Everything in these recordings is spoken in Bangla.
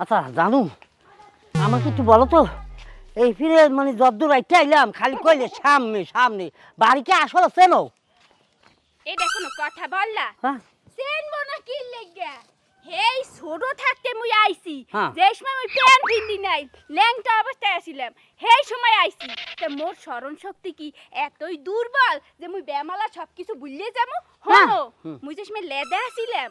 আচ্ছা জানু আমাকে একটু বলো তো এই ফিরে মানে যদ্দূর একটা আইলাম খালি কইলে সামনে সামনে বাড়িকে আসলে চেনো এই দেখো কথা বললা হ্যাঁ। চেনবো না কি লেগে হেই ছোট থাকতে মুই আইছি। হ্যাঁ। যে সময় মুই প্যান নাই ল্যাংটা অবস্থায় আছিলাম সেই সময় আইছি। তা মোর স্মরণ শক্তি কি এতই দুর্বল যে মুই ভুলিয়ে যাব? হ্যাঁ। হলো মুই যে সময় লেদা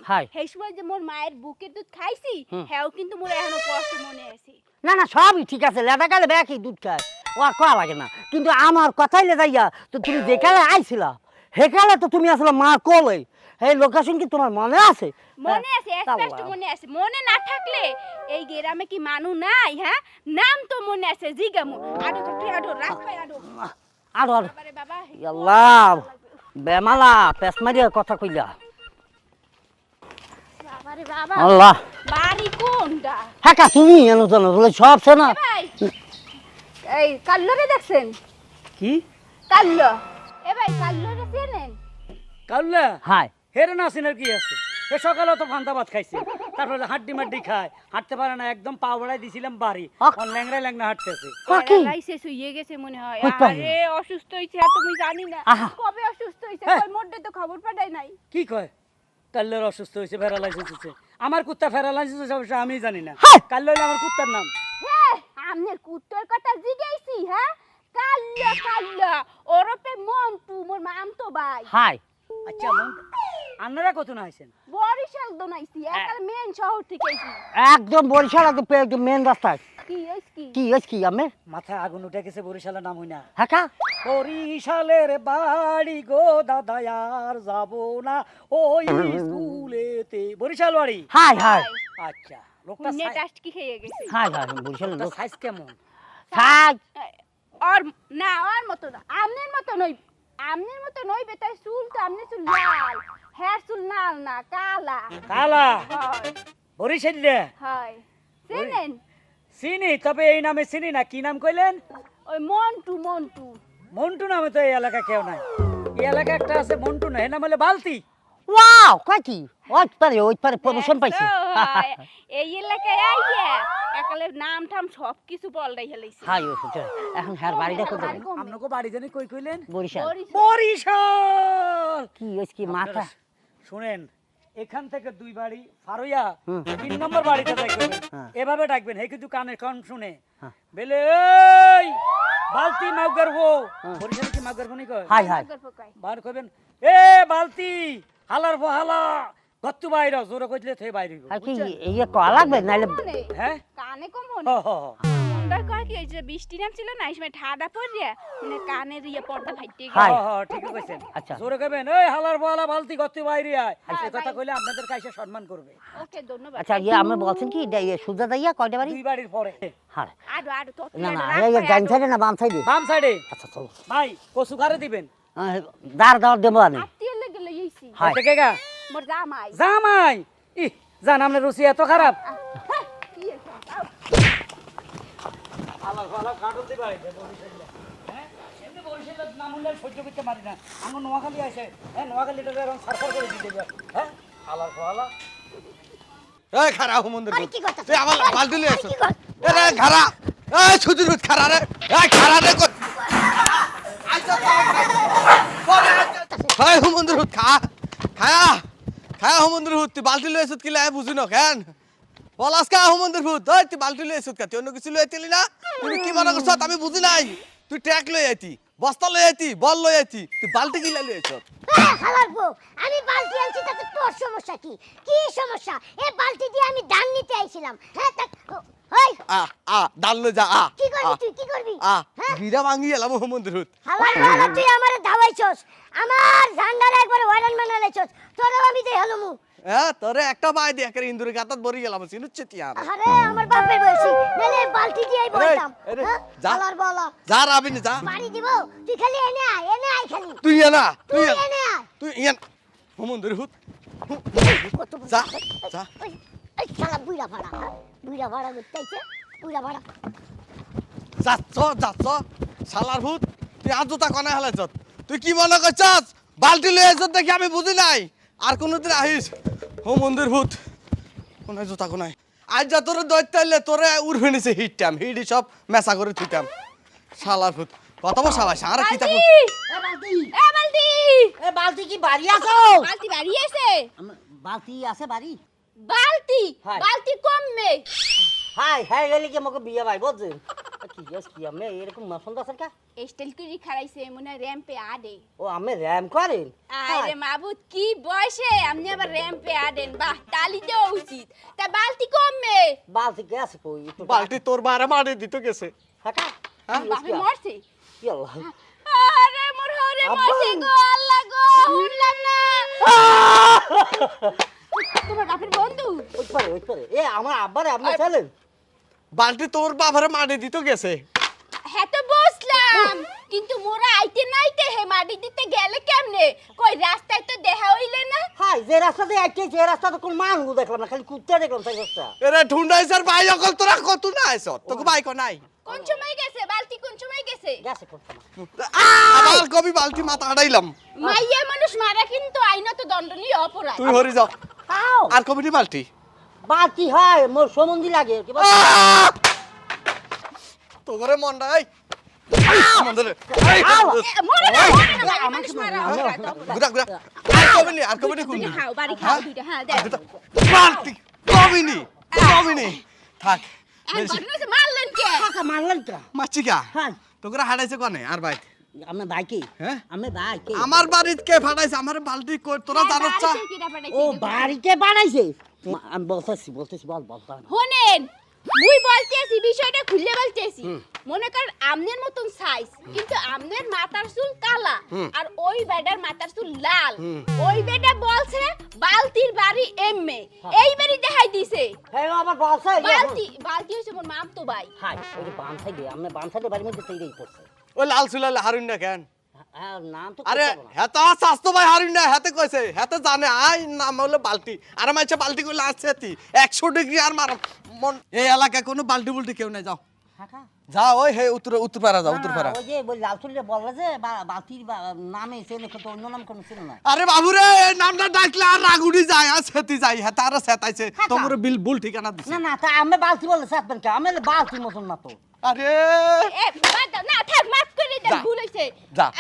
হাই। সেই সময় যে মোর মায়ের বুকের দুধ খাইছি। হ্যাঁ কিন্তু মোর এখনও কষ্ট মনে আছে। না না সবই ঠিক আছে লেদা কালে ব্যাকি দুধ খায়? ও কয়া লাগে না। কিন্তু আমার কথাই লেদাইয়া তো তুমি যেকালে আইছিলা সেকালে তো তুমি আসলে মা কোলে। এই লোকেশন কি তোমার মনে আছে? মনে আছে হ্যাঁ, মনে আছে। মনে না থাকলে এই গ্রামে কি মানু নাই হ্যাঁ? নাম তো মনে আছে জিগামু। আডো তুই আডো আডো। আরও আরও। বাবা আল্লাহ বেমালা পেস মারিয়া কথা কইলা। বাবারে বাবা আল্লাহ। বাড়ি কোনটা? হ্যাঁ তুমি এনো জানো বলে সব সে না ভাই এই কাল্লরে দেখছেন? কি? কাল্ল। এ ভাই কাল্লরে চেনেন? কাউলা হাই হেরে না সিনের কি আছে? এ সকালে তো ফান্তা ভাত খাইছে। তারপরে হাড্ডি মাড্ডি খায় হাঁটতে পারে না একদম পা বাড়াই দিছিলাম বাড়ি। অন ল্যাংড়া ল্যাংড়া হাঁটতেছে। কাকি? লাইসে শুয়ে গেছে মনে হয়। আরে অসুস্থ হইছে আর তুমি জানি না। কবে অসুস্থ হইছে? হ্যাঁ। কই মোর তো খবর পাঠাই নাই। কি কয়? কাল্লের অসুস্থ হয়েছে প্যারালাইসিস হয়েছে আমার কুত্তা প্যারালাইসিস হয়েছে অবশ্য আমি জানি না। হ্যাঁ। কাল্ল হইল আমার কুত্তার নাম। হ্যাঁ আমনের কুত্তর কথা জিগাইছি হ্যাঁ? কাল্ল কাল্ল। ওরপে মন্টু মোর মাম তো ভাই। হাই। আচ্ছা মন আপনারা কত না আইছেন বরিশাল দনাইছি একাল মেন শহর থেকে আইছি একদম বরিশাল একদম মেন রাস্তায়। কি হইছ কি? কি কি আমি মাথায় আগুন উঠে গেছে বরিশালের নাম হই না। হ্যাঁ কা? বরিশালের বাড়ি গো দাদা আর যাব না ওই স্কুলেতে। বরিশাল বাড়ি? হাই হাই। আচ্ছা লোকটা পুণ্যে টাস্ট কি খেয়ে গেছে? হাই হাই বরিশালের লোক। সাইজ কেমন? হাই আর না আর মতো না আমনের মতো নই আমনের মতো নই বেটার চুল তো আমনের চুল লাল। হ্যাঁ চুল লাল না কালা। কালা? বরিশাল হয়। চেনেন? চিনি? তবে এই নামে চিনি না কি নাম কইলেন? ওই মন্টু মন্টু। মন্টু নামে তো এই এলাকা কেউ নাই। এই এলাকা একটা আছে মন্টু না এ নাম হলে বালতি। ওয়াও কয় কি? ওই পারে ওই পারে প্রমোশন পাইছে। এই এলাকায় আইয়া একালে নাম ঠাম সব কিছু বলটাই হেলাইছে। হাই ও সুতে এখন হ্যার বাড়িটা কোথায়? আপনাকে বাড়ি জানি কই কইলেন? বরিশাল। বরিশাল। কি হয়েছে কি মাথা? শুনেন এখান থেকে দুই বাড়ি ফারুইয়া তিন নম্বর বাড়িতে ডাকবেন হ্যাঁ। এভাবে ডাকবেন হে কিন্তু কানে কান শুনে। হ্যাঁ। বেলে এই বালতি মাউগার হো হ্যাঁ। বরিশালে কি মাউগার বনি কয়? High high. বার কইবেন এ বালতি হালার ফো হালা। গত্তু বাইর জোরে কইলে থে বাইর আর কি ইয়ে কয়া লাগবে? নাইলে হ্যাঁ? কানে কম হ মনে হ হ। মুন্ডার কয় কি হয়েছে বৃষ্টি নামছিল না এই সময় ঠাডা পড়িয়া মানে কানের ইয়ে পর্দা ফাইটে হাই। হ, হ, ঠিকই কইছেন। আচ্ছা। জোরে কইবেন এই হালার ফো বালতি গত্তু বাইরে আয়। হ্যাঁ, এই কথা কইলে আপনাদের কাছে সম্মান করবে। ওকে ধন্যবাদ। আচ্ছা ইয়ে আমরা বলছেন কি ইয়ে সুজা দাইয়া কয়টা বাড়ি? দুই বাড়ির পরে। হ্যাঁ। আডো আডো তো না না এই ডাইন সাইডে না বাম সাইডে? বাম সাইডে। আচ্ছা চলো। ভাই কসু দিবেন? দাঁড় দাঁড় দেবো আনি আত্মীয় লেগে লইছি হাই। থেকে গা? মোর জামাই। জামাই? ই জান রুচি এত খারাপ। কি হয়েছে? আও। আলার ফালা কাটল দিবা এটা বরিশালে। হ্যাঁ? এমনি বরিশালে নাম উল্লেখ সহ্য করতে পারি না। আমার নোয়াখালী আছে হ্যাঁ নোয়াখালীটা এরকম সারফার করে দিতে হ্যাঁ? আলার ফালা এই খারা হুমন্দির তুই আমার বালতি লই আইছ এ রে খারা। এই সুদূর ভিত খারা রে। এই খারা রে কই হাই খা। খায়া। খায়া হুমন্দির হুত তুই বালতি লই আইছ কি লাই বুঝি ন কেন? পলাস কা হুমন্দির হুত ওই তুই বালতি লই আইছ কা? তুই অন্য কিছু লই আইতিলি না? তুই কি মনে করছ? আমি বুঝি নাই। তুই ট্যাক লই আইতি বস্তা লই আইতি বল লই আইতি তুই বালতি কি লই আইছ হ্যাঁ, বউ আমি বালতি আনছি তাতে তোর সমস্যা কি? কি সমস্যা? এই বালতি দিয়ে আমি ধান নিতে আইছিলাম। হ্যাঁ তা ওই আ আ ডাল লই যা আ। কি করবি তুই? কি করবি? আ হ্যাঁ গিরা ভাঙি এলাম হুত হালার বউ তুই আমারে ধাওয়াইছস। আমার ঝান্ডারে একবার ওয়ারান বানাইছস তোরও আমি দেই হলমু হ্যাঁ তোরে একটা পাই দিয়ে একের ইন্দুরে গাতাত বরি গেলাম চিনুচ্ছে তিয়ার আরে। আমার বাপের বয়সী। নালে বালতি দিয়েই বলতাম। হ্যাঁ? যা। হালার বলা। যা রাবি না যা। বাড়ি দিব। তুই খালি এনে আয় এনে আয় খালি। তুই ইয়া না তুই এনে আয়। তুই হুত কত বড়- যা, যা। ওই শালা বুইড়া ভাড়া। বুইড়া ভাড়া করতেছে বুইড়া ভাড়া। যাচ্ছ যাচ্ছ। শালার ভূত তুই আজ জুতা কনে হেলাইছ। তুই কি মনে করছস? বালতি লই আইছ দেখি আমি বুঝি নাই। আর কোনোদিন আহিস? হুমন্দির ভূত কোনায় জুতা কোনায়? আজ যা তোর দৈত্য আইলে তোরে উড়বে নিছে হিটটাম হিডি সব মেসা করে থুইতাম শালার ভূত কত বসা ভাই সারা কি তা বালতি! এ বালতি! এ বালতি! এ বালতি কি বাড়ি আছো? বালতি বাড়ি আছে। বালতি আছে বাড়ি? বালতি। বালতি কমবে। হাই হাই গেলি কি আমাকে বিয়ে ভাই বুঝছেন? কি গেছ কি আমি এরকম কা? স্টাইল করে মনে র্যাম্পে আডে। ও আমি র্যাম করেন? আরে মাবুদ কি বয়সে? আপনি আবার র্যাম্পে আডেন। বাহ তালি দেওয়া উচিত। তা বালতি কমবে। বালতি কই? বালতি তোর বারে মারে দিতে গেছে। ফাঁকা? বাপে মরছে? কি আল্লাহ আরে মোর হরে মরছে গো আল্লাহ গো শুনলাম না। তোমার বাপের বন্ধু? ওই পারে ওই পারে। এ আমার আব্বারে আপনি চলেন বালতি তোর বাবারে মারে দিতে গেছে। হ্যাঁ তো বুঝলাম। কিন্তু মোরা আইতে নাইতে হে মাটি দিতে গেলে কেমনে? কই রাস্তায় তো দেখা হইলে না? হাই যে রাস্তাতে আইতে যে রাস্তাতে কোন মানুষ দেখলাম না খালি কুত্তে দেখলাম তাই রাস্তা। এরে ঠুন্ডাইছার ভাই অকল তোরা কত না আইছ তোকে ভাই কো নাই। কোন সময় গেছে? বালতি কোন সময় গেছে? গেছে কোন আবার কবি বালতি মাথা আড়াইলাম। মাইয়া মানুষ মারা কিন্তু আইনত দণ্ডনীয় অপরাধ। তুই হরি যা। আও! আর কবিটি বালতি? বালতি হয়? মোর সমন্ধি লাগে কি বল মন নাই হ্যাঁ? থাক হ্যাঁ হারাইছে কনে আর হ্যাঁ? আমার বাড়িতে কে ফাটাইছে? আমার বালতি কই? তোরা হ্যাঁ, পাঠাইছে ও? বাড়িতে বানাইছে? আমি বলতেছি বলতেছি বল বল। শোনেন মুই বলতেছি বিষয়টা খুলে বলতেছি। মনে করেন আমনের মতন সাইজ কিন্তু আমনের মাথার চুল কালা আর ওই বেডার মাথার চুল লাল। ওই বেডা বলছে বালতির বাড়ি এমএ এই বাড়ি দেখাই দিছে। হ্যাঁ আবার বলছে বালতি বালতি হচ্ছে মোর মাম তো ভাই। হাই ওই বাম সাইডে আমি বাম সাইডে বাড়ির মধ্যে তৈরি পড়ছে। ওই লাল সুলাল হারুন না কেন? হ্যাঁ আরে হবে না। হেতা স্বাস্থ্য ভাই হারুন না হেতে কইছে হেতে জানে আই নাম হলো বালতি। আর মাইছে বালতি কইলে আসছে তি 100 ডিগ্রি আর মার। মন এই এলাকায় কোনো বালতি বুলটি কেউ নাই যাও। যা ওই হে উত্তর যাও ওই যে বল লালচুলিতে বললে যে বা- বালতির বা- নামে চেনে কিন্তু অন্য নাম কোনো ছিল না। আরে বাবুরে এই নামটা ডাকলে আর রাগুড়ি যায় আর সেতি যায় হেতা আর সেতাইছে। তোমার বিল ভুল ঠিকানা দিছে। না না তা আমি বালতি কে? আমি মতন না তো। আরে! এ না থাক যা। ভুল হইছে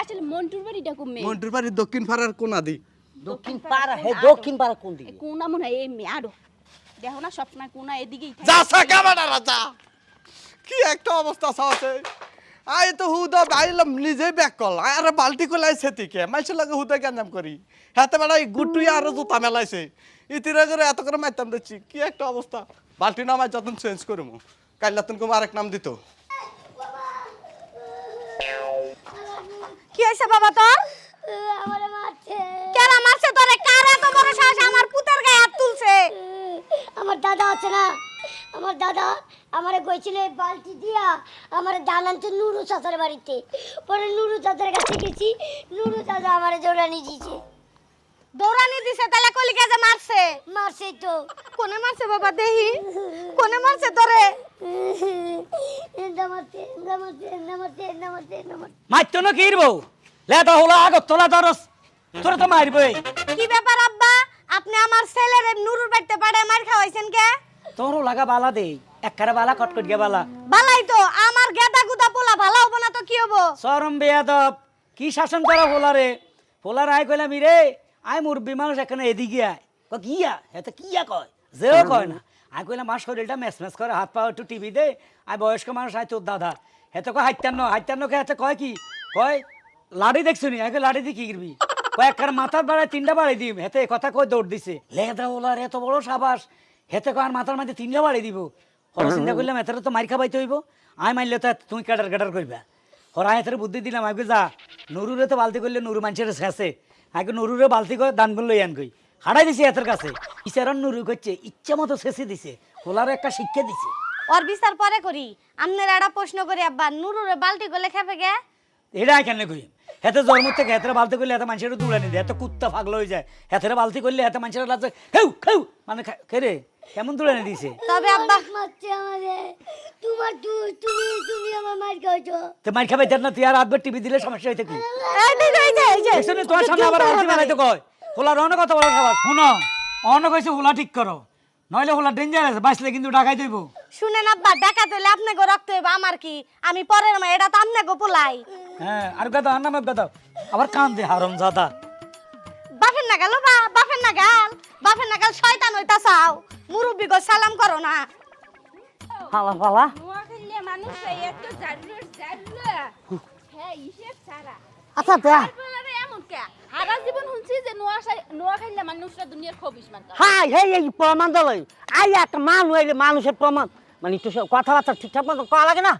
আসলে মন্টুর বাড়িটা কমে মন্টুর বাড়ির দক্ষিণ পাড়ার কোনা দি দক্ষিণ পাড়া হে দক্ষিণ পাড়া কোন দিকে? কোনা মনে হয় এমনি আরও। দেখো না সবসময় কোনা এদিকেই থাকে। যা সাকা বাড়ারা যা। কি একটা অবস্থা আছে আই তো হুদা বাইলাম নিজেই ব্যাক কল। আরে বালতি কলাই সেতিকে মাইছে লাগে হুদা গঞ্জাম করি। হাতে বেড়া গুটুই আর জুতা মেলাইছে। ইতিরে করে এত করে মাইতাম দিচ্ছি কি একটা অবস্থা। বালতি নামায় যতন চেঞ্জ করব কাইলা তুমি আরেক নাম দিত। কি হয়েছে বাবা তোর? আমারে মারছে। কেরা মারছে তোরে? কার এত বড় সাহস? আমার পুতের গায়ে হাত তুলছে। আমার দাদা আছে না? আমার দাদা আমারে গইছিল এই বালতি দিয়া আমারে ধান আনতে নুরু চাচার বাড়িতে। পরে নুরু চাচার কাছে গেছি। নুরু চাচা আমারে জোড়ানি দিয়েছে দৌড়ানি দিছে তাহলে কলিকে যে মারছে? মারছে তো। কোনে মারছে বাবা দেহি? কোনে মারছে তোরে? মারতো না কি রবো লেটা হলো আগত তোলা ধরস তোরা তো মারবই। কি ব্যাপার আব্বা? আপনি আমার ছেলের নুরুর বাড়িতে পাড়ে মার খাওয়াইছেন কে? তোরও লাগা বালা দে একখারে বালা কটকট গে বালা। ভালাই তো আমার গেদা গুদা পোলা ভালো হব না তো কি হব? চরম বেয়াদব। কি শাসন করা পোলারে? পোলার আয় কইলাম রে আয় মুরব্বী মানুষ এখানে এদিকে আয়। ক কিয়া হেতে কিয়া? কয় যেও কয় না? আয় কইলাম আমার শরীরটা ম্যাচ ম্যাচ করে হাত পা একটু টিভি দে। আয় বয়স্ক মানুষ আয় তোর দাদা। হেতে কয় হাইতান্ন হাইতান্ন কে হেতে কয় কি? কয় লাড়ি দেখছ নি? আগে লাড়ি দিয়ে কি করবি কয় একখার মাথার বাড়ায় তিনটা বাড়ি দিম। হেতে এ কথা কয় দৌড় দিছে। লেদা ওলার এত বড় সাবাস। হেতে কয় আর মাথার মাঝে তিনটা বাড়ি দিব। হলো চিন্তা করলাম এতে তো মার খাবাইতে হইব। আয় মারলে তো তুমি কাটার কাটার করবা হরা এতে বুদ্ধি দিলাম আগে যা। নুরুরে তো বালতি করলে নুরু মানুষের শেষে আগে নুরুরে বালতি করে দানগুলো লই আনগই কই। হারাই দিছে এতের কাছে। ইচারণ নুরু করছে ইচ্ছা মতো শেষে দিছে খোলার একটা শিক্ষা দিছে। ওর বিচার পরে করি। আমনের একটা প্রশ্ন করি আব্বা নুরুরে বালতি গলে খেপে গে? এটা কেন কই হেতে জন্ম থেকে হেতের বালতি করলে এত মানুষের দূরে নিয়ে এত কুত্তা পাগল হয়ে যায়। হেতের বালতি করলে এত মানুষের লাগছে খেউ খেউ মানে খেরে কেমন দূরে নিয়ে দিছে তবে আব্বা মারছে আমারে তোমার তুমি তুমি আমার মার খাওয়াছো তো মার খাবাই না তুই আর রাতভর টিভি দিলে সমস্যা হইতে কি? এই এই যে, এই যে। দেখছ নি, তোমার সামনে আবার বালতি মেলাইতে কয় হোলার অনেক কথা বলার খাবার শুনো অন্য কইছে হোলা ঠিক করো নইলে হলো ডেঞ্জার আছে বাঁচলে কিন্তু ঢাকাই দেবো শুনেন আব্বা ডাকাত হইলে আপনাকে রক্ত হইব আমার কি? আমি পরের মা এটা তো আপনাকে পোলাই। হ্যাঁ আর কথা আর নামে কথা আবার কান দে হারম জাদা বাপের নাগাল ও বা বাপের নাগাল। বাপের নাগাল শয়তান হইতা চাও। মুরব্বী গো সালাম করো না। ফালা ফালা মানুষ এত জারুর জারুরা হ্যাঁ ইসের সারা আচ্ছা দেখ জীবন শুনছি যে মানুষরা দুনিয়ার হে এই প্রমাণ দিলে আই একটা মানুষ মানুষের প্রমাণ। মানে একটু কথাবার্তা ঠিকঠাক মতো করা লাগে না?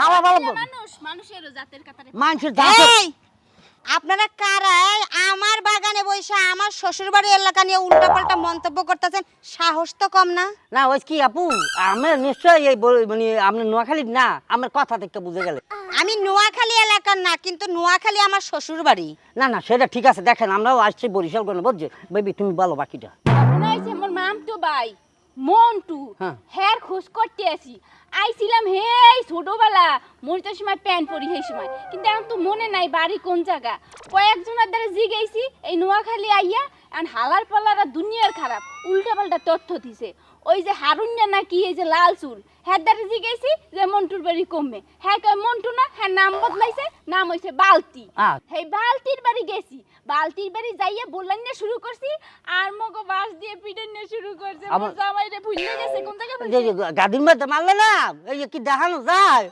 হাওয়া ভালো নোয়াখালীর মানুষের জাতের কাতারে। মানুষের জাতে আপনারা কারাই আমার বাগানে বসে আমার শ্বশুর বাড়ি এলাকা নিয়ে উল্টাপাল্টা মন্তব্য করতেছেন। সাহস তো কম না? না ওই কি আপু? আমার নিশ্চয়ই এই মানে আপনার নোয়াখালী না আমার কথা থেকে বুঝে গেলে। আমি নোয়াখালী এলাকার না কিন্তু নোয়াখালী আমার শ্বশুর বাড়ি না না সেটা ঠিক আছে দেখেন আমরাও আসছি বরিশাল করে বুঝছে বেবি তুমি বলো বাকিটা। মনে হয়েছে আমার মামতো ভাই। মন্টু হ্যাঁ। হ্যার খোঁজ করতে আসি। আইছিলাম হে এই ছোটবেলা তো সময় প্যান্ট পরি সেই সময়। কিন্তু এখন তো মনে নাই বাড়ি কোন জায়গা। কয়েকজনের দ্বারা জিগেছি এই নোয়াখালী আইয়া এখন হালার পালারা দুনিয়ার খারাপ। উল্টা পাল্টা তথ্য দিছে। ওই যে হারুন্যা নাকি এই যে লাল চুল হ্যাঁ দ্বারা জিগাইছি যে মন্টুর বাড়ি কমবে। হ্যাঁ কয় মন্টু না হ্যাঁ নাম বদলাইছে নাম হইছে বালতি। এই বালতির বাড়ি গেছি। বালতির বাড়ি যাইয়া বললেন না শুরু করছি আর মগো বাস দিয়ে পিটান না শুরু করছে। আমার- জামাইরে ভুলে গেছে কোন জায়গায় যে যে গাদির মধ্যে মারলে না এই কি দেখানো যায়?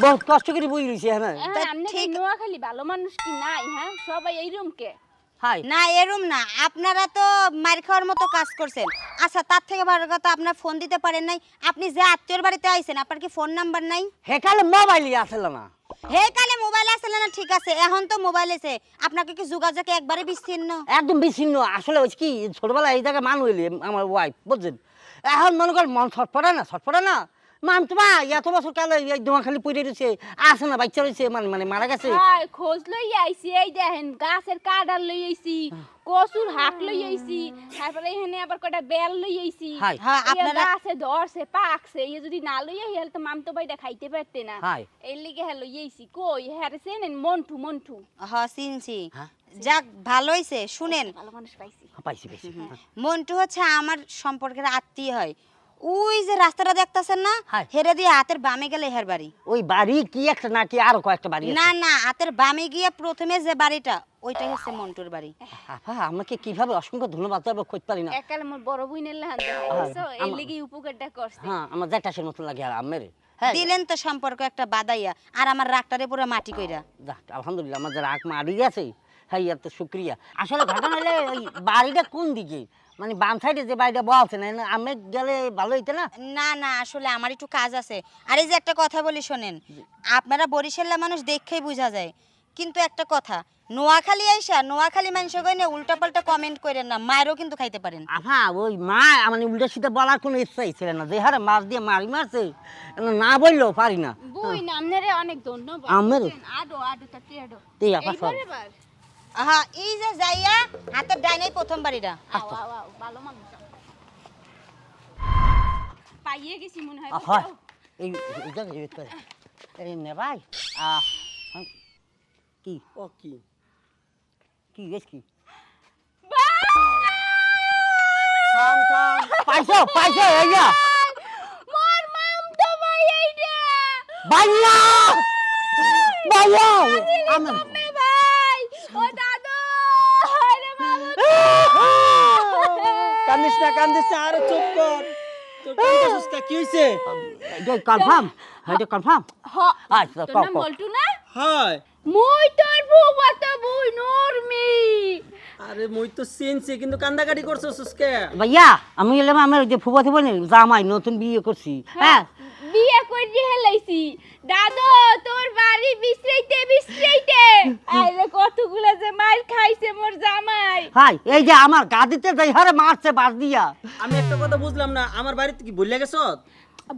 বহুত কষ্ট করে বুঝে রয়েছে হ্যাঁ। হ্যাঁ আপনি কি নোয়াখালী ভালো মানুষ কি নাই হ্যাঁ? সবাই এইরকম কে হাই না এরম না। আপনারা তো মার খাওয়ার মতো কাজ করছেন। আচ্ছা তার থেকে বড় কথা আপনার ফোন দিতে পারেন নাই। আপনি যে আত্মীয়র বাড়িতে আইছেন আপনার কি ফোন নাম্বার নাই? হেকালে মোবাইলই আসলে না। হে কালে মোবাইল আসলে না ঠিক আছে। এখন তো মোবাইল আছে আপনাকে কি যোগাযোগ একবারে বিচ্ছিন্ন? একদম বিচ্ছিন্ন। আসলে ওই কি ছোটবেলায় এই জায়গায় মান হইলে আমার ওয়াইফ বুঝছেন? এখন মনে কর মন ছটফটা না ছটফটা না? মান তোমা এত বছর কাল এই দোয়া খালি পড়ে রয়েছে আসে না বাচ্চা রয়েছে মানে মানে মারা গেছে। হ্যাঁ খোঁজ লই আইছি এই দেখেন গাছের কাডার লই আইছি কচুর হাক লই আইছি তারপরে এখানে আবার কয়টা বেল লই আইছি হ্যাঁ, আপনারা- গাছে ধরছে পাকছে এই যদি না লই আই হলে তো মামতো খাইতে পারতে না। এই লিগে হ্যাঁ লই আইছি কই হ্যাঁ চেনেন মন্টু মন্টু? চিনছি? যাক ভালো হইছে শুনেন। ভালো মানুষ পাইছি। পাইছি পাইছি। মন্টু হচ্ছে আমার সম্পর্কের আত্মীয় হয়। ওই যে রাস্তাটা দেখতাছেন না। হেরে দিয়ে হাতের বামে গেলে হের বাড়ি। ওই বাড়ি কি একটা নাকি আরও কয়েকটা বাড়ি না না হাতের বামে গিয়ে প্রথমে যে বাড়িটা ওইটাই হচ্ছে মন্টুর বাড়ি। আপা আমাকে কীভাবে অসংখ্য ধন্যবাদ তবে খোঁজ পারি না। একাল আমার বড় বোনের লাহান এই লিগে উপকারটা করছে। হ্যাঁ আমার জ্যাঠাসের মতো লাগে আর আমের। হ্যাঁ। দিলেন তো সম্পর্ক একটা বাদাইয়া আর আমার রাগটারে পুরো মাটি কইরা। আলহামদুলিল্লাহ আমার যারা আগ মারি গেছে হ্যাঁ তো শুক্রিয়া। আসলে ঘটনা হলে ওই বাড়িটা কোন দিকে? মানে বাম সাইডে যে বাড়িটা বলছে না আমি গেলে ভালো হইতে না? না না আসলে আমার একটু কাজ আছে। আর এই যে একটা কথা বলি শোনেন আপনারা বরিশালের মানুষ দেখেই বোঝা যায়। কিন্তু একটা কথা নোয়াখালী আইসা নোয়াখালী মানুষ কই উল্টা পাল্টা কমেন্ট করেন না মায়েরও কিন্তু খাইতে পারেন। আফা ওই মা মানে উল্টা সিধা বলার কোনো ইচ্ছাই ছিল না। যে হারে মাছ দিয়ে মারি মারছে না বললেও পারি না। বুই না আপনারে অনেক ধন্যবাদ? বুঝছেন? আডো আডো তাতে আডো এই আপা আহা এই যে যাইয়া হাতের ডাইনাই প্রথম বাড়িটা আও আও আও ভালো মানুষ পাইয়ে গেছি মনে হয় আফা এই এই এই নে ভাই আহ, কি? ও কি? কি গেছ কি? থাম থাম পাইছো পাইছো এই যা। মোর মাম তো ভাই এইটা ভাইয়া ভাইয়া আমার কান্দিস না কান্দিস না আরে চুপ কর। তোর কান্দিস কা হইছে? এটা কনফার্ম এটা কনফার্ম হ আচ্ছা তোর নাম বলটু না? হয়। মুই তোর বুবাতো বুই নরমি। আরে মই তো চিনছি কিন্তু কান্দাকাটি করছস কে ভাইয়া আমি এলাম আমার যে ফুবা থুবা জামাই নতুন বিয়ে করছি হ্যাঁ। বিয়ে করে হেলাইছি। দাদু তোর বাড়ি বিশ্রাইতে বিশ্রাইতে। আইরে কতগুলা যে মার খাইছে মোর জামাই। হাই এই যে আমার গাদিতে যাই হারে মারছে বাস দিয়া। আমি একটা কথা বুঝলাম না আমার বাড়িতে কি ভুলে গেছ?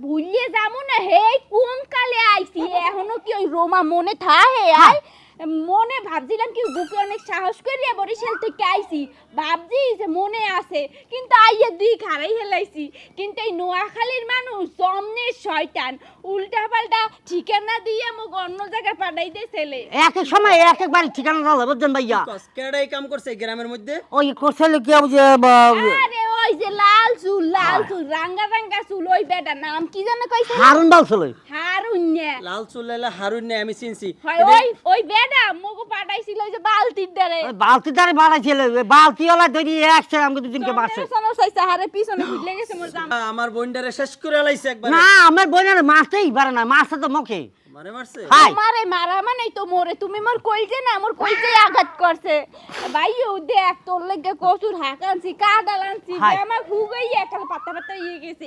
ভুলিয়ে যাব না হে কোন কালে আইছি? এখনও কি ওই রোমা মনে থাহে? আই মনে ভাবছিলাম কি বুকে অনেক সাহস করিয়া বরিশাল থেকে আইছি। ভাবছি যে মনে আছে কিন্তু আইয়া দুই খারাই হেলাইছি। কিন্তু এই নোয়াখালীর মানুষ জমনে শয়তান উল্টা পাল্টা ঠিকানা দিয়ে মোক অন্য জায়গায় পাঠাই দে ছেলে। এক এক সময় এক এক বাড়ি ঠিকানা দাও বুঝছেন ভাইয়া? কেডা এই কাম করছে গ্রামের মধ্যে? ওই করছে কি যে বা- আরে ওই যে লাল চুল লাল চুল রাঙ্গা রাঙ্গা চুল ওই বেটা নাম কি জানো কইছে? হারুন বলছিল হারুন্যা লাল চুলাইলা হারুন নেই আমি চিনছি। ওই ওই বেটা মোকে পাঠাইছিল ওই যে বালতির দ্বারে। ওই বালতি দ্বারে বাড়াইছিল বালতি ওলা ধরি একসাথে আমাকে দুদিনকে মারছে। সনর সাইছে হারে পিছনে ফুটলে গেছে মোর জাম। আ, আমার বোনটারে শেষ করে লাইছে একবার। না আমার বোনের মারতেই পারে না মারছে তো মুখে। মারে মারছে? মারা মানে তো মোরে। তুমি মোর কইছে না মোর কইছে আঘাত করছে। ভাইও দেখ তোর লাগে কচুর হাকানছি কাদাল আনছি আমার হুগাই একাল পাতা পাতা ইয়ে গেছে।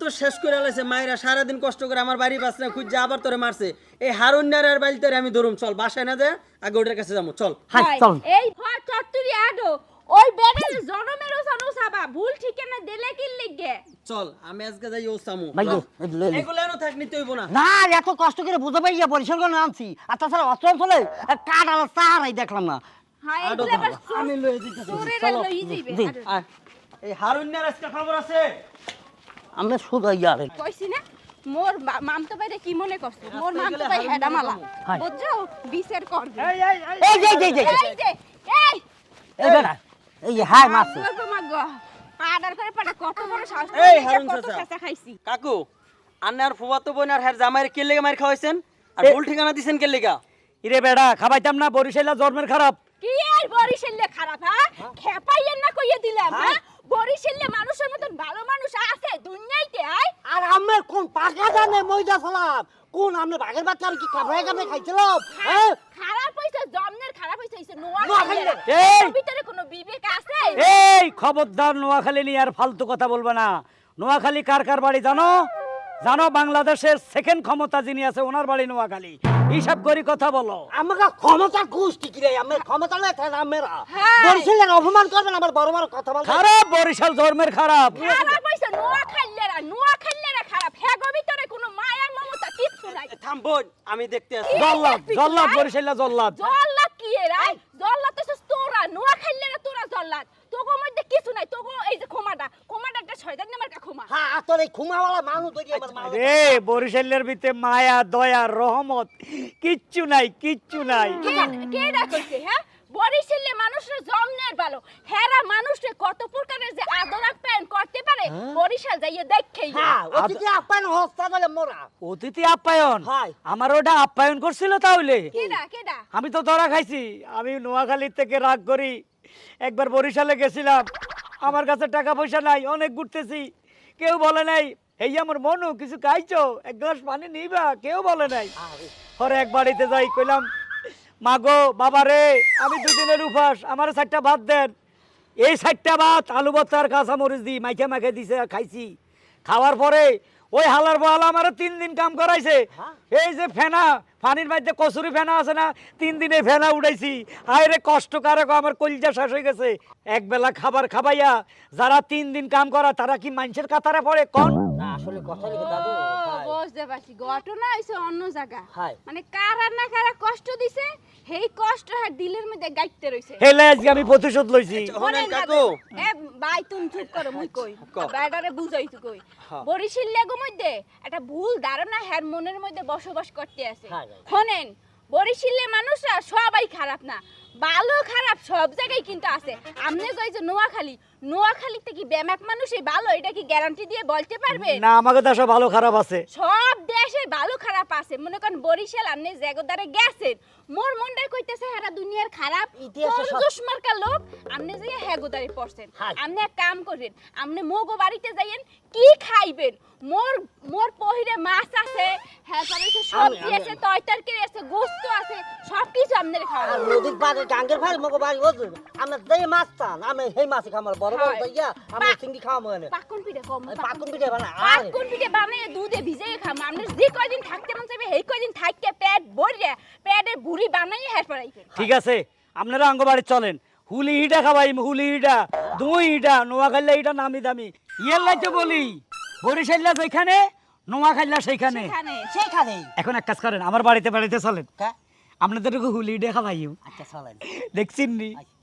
তো শেষ করে লাইছে মায়েরা সারাদিন কষ্ট করে আমার বাড়ি পাস না খুঁজছে আবার তোরে মারছে। এই হারুন আর বাড়ি তোরে আমি ধরুম চল বাসায় না যায় আগে ওটার কাছে যাব চল। হাই চল। এই চত্তুরি আডো ওই বেড়ের জনমেরও সানু সাবা ভুল ঠিকানা দিলে কি লিগে চল আমি আজকে যাই ও সামু ভাই চল। লে। এগুলো এনো থাক নিতে হইব না। না এত কষ্ট করে বুঝে পাইয়া পরিসর করে আনছি। আর তাছাড়া অস্ত্র অঞ্চলে কাঠ আর সাহারাই দেখলাম না। হয় এগুলো আবার আমি দিতেছি চলো। লই জি। এই আজকে খবর আছে? আমরা শুধু ইয়ারে। কইছি না মোর বা- মামতো বাইরে কি মনে করছে? মোর মামতো ভাই হেডা মালা। বুঝছ? করবে এই এই এই এই যে এই! এই বেটা। এই হাই মারছে আল্লাহ তোমার গো। পাডার করে পাডা কত বড় সাহস এই হারুন চাচা। চাচা খাইছি। কাকু আন্নে আর ফুবাতো বোন আর হ্যার জামাইয়ের কে লেগে মার খাওয়াইছেন? আর ভুল ঠিকানা দিছেন কে লেগা? ইরে বেড়া খাবাইতাম না বরিশাইলা জন্মের খারাপ। কি আর বরিশালে খারাপ হ্যাঁ? খেপাইয়েন না কইয়ে দিলাম হ্যাঁ। বরিশালে মানুষের মতন ভালো মানুষ আছে দুনিয়াইতে আয় আর আমার কোন পাকা জানে মইদা সালাম? কোন আমরা বাঘের বাচ্চা আর কি কামড়ায় কামড়ায় খাইছিলাম? হ্যাঁ খারাপ হইছে জমনের খারাপ হইছে নোয়া এই! ভিতরে বিবেক আছে? এই খবরদার নোয়াখালী নিয়ে আর ফালতু কথা বলবে না। নোয়াখালী কার কার বাড়ি জানো? জানো বাংলাদেশের সেকেন্ড ক্ষমতা যিনি আছে ওনার বাড়ি নোয়াখালী। হিসাব করি কথা বলো। আমাকে ক্ষমতা কুষ্টি কি রে আমার ক্ষমতা হ্যাঁ। অপমান করবেন আমার বড় বড় কথা বলবেন খারাপ বরিশাল জন্মের খারাপ। খারাপ হইছে খারাপ। ভিতরে কোনো মায়া মমতা কিচ্ছু নাই। থাম বোন আমি দেখতে আছি জল্লাদ জল্লাদ বরিশাইলা জল্লাদ। জল্লাদ কি এর জল্লাদ তো তোরা নোয়া খাইলেরা তোরা জল্লাদ। তোগো মধ্যে কিছু নাই তোগো এই যে খোমাটা খোমাটা একটা শয়তান নামের কা খোমা হ্যাঁ আর তোর এই খুমাওয়ালা মানুষ ধরি আমার মা রে বরিশালের ভিতরে মায়া দয়া রহমত কিচ্ছু নাই কিচ্ছু নাই। কে কে কইছে হ্যাঁ? বরিশালে মানুষের জমনের ভালো। হেরা মানুষে কত প্রকারের যে আদর আপ্যায়ন করতে পারে বরিশাল যাইয়ে দেখেই হ্যাঁ অতিথি আপ্যায়ন হস্তা বলে মোরা। অতিথি আপ্যায়ন? আমার ওটা আপ্যায়ন করছিল তাহলে? কেডা কেডা? আমি তো ধরা খাইছি। আমি নোয়াখালী থেকে রাগ করি। একবার বরিশালে গেছিলাম। আমার কাছে টাকা পয়সা নাই অনেক ঘুরতেছি। কেউ বলে নাই এই আমার মনু কিছু খাইছো? এক গ্লাস পানি নিবা? কেউ বলে নাই। পরে এক বাড়িতে যাই কইলাম মাগো বাবা রে আমি দুদিনের উপাস আমার চারটা ভাত দেন। এই চারটা ভাত আলু বত্তার কাঁচা মরিচ দিই মাইখে মাইখে দিছে খাইছি। খাওয়ার পরে ওই হালার বহালা আমার তিন দিন কাম করাইছে। এই যে ফেনা পানির মধ্যে কচুরি ফেনা আছে না তিন দিনে ফেনা উড়াইছি। আয় রে কষ্ট কারক আমার কলিজা শেষ হয়ে গেছে। এক বেলা খাবার খাবাইয়া যারা তিন দিন কাম করা তারা কি মানুষের কাতারে পড়ে? কোন? না আসলে কথা লিখে দাদু বুঝতে পারছি। ঘটনা হইছে অন্য জায়গা। হাই। মানে কারা না কারা কষ্ট দিছে সেই কষ্ট দিলের মধ্যে গাইতে রইছে। হেলে আজকে আমি প্রতিশোধ লইছি। শোনেন শোনেন কাকু। এ ভাই তুমি চুপ করো মুই কই। কও। বাইডারে বুঝাই তো কই। হ্যাঁ। লেগো মধ্যে একটা ভুল ধারণা হ্যার মনের মধ্যে বসবাস করতে আছে। শোনেন বরিশালের মানুষরা সবাই খারাপ না। ভালো খারাপ সব জায়গায় কিন্তু আছে। আমনে কই যে নোয়াখালী নোয়াখালীতে কি ব্যামাক মানুষই ভালো? এটা কি গ্যারান্টি দিয়ে বলতে পারবে? না আমাকে দেশে ভালো খারাপ আছে। সব দেশে ভালো খারাপ আছে। মনে করেন বরিশাল আপনি জেগোদারে গেছেন। মোর মনটাই কইতেছে হেরা দুনিয়ার খারাপ। ইতিহাসে কঞ্জুস মার্কা লোক আপনি যে হেগোদারে পড়ছেন। আপনি এক কাম করেন আপনি মোগো বাড়িতে যাইয়েন কি খাইবেন? মোর মোর পহিরে মাছ আছে হ্যাঁ সবজি আছে তরকারি আছে গোস্ত আছে সব কিছু আপনাদের আর খাওয়া নদীর পাড়ে গাঙ্গের ভাই মগো বাড়ি ওজন আমরা যেই মাছ আমি সেই মাছ খামার বড় বড় হাই। দইয়া আমরা চিংড়ি খাওয়া পাকুন পিঠে কম পাকুন পিঠে বানা পাকুন পিঠে বানিয়ে দুধে ভিজিয়ে খাম। যে কয়দিন থাকতে মন চাইবে সেই কয়দিন থাকতে পেট পেটের পড়াইবেন ঠিক আছে আপনারা অঙ্গবাড়ি চলেন। হুলি হিটা খাবাই হুলি হিটা দুই হিটা নোয়াখাইলা হিটা নামি দামি। ইয়ের লাইতে বলি বরিশাল্লা যেখানে নোয়াখাইলা সেইখানে। সেখানে এখন এক কাজ করেন আমার বাড়িতে বাড়িতে চলেন? আপনাদের হুলি দেখা খাবাই আচ্ছা চলেন। দেখছেন নি? আচ্ছা।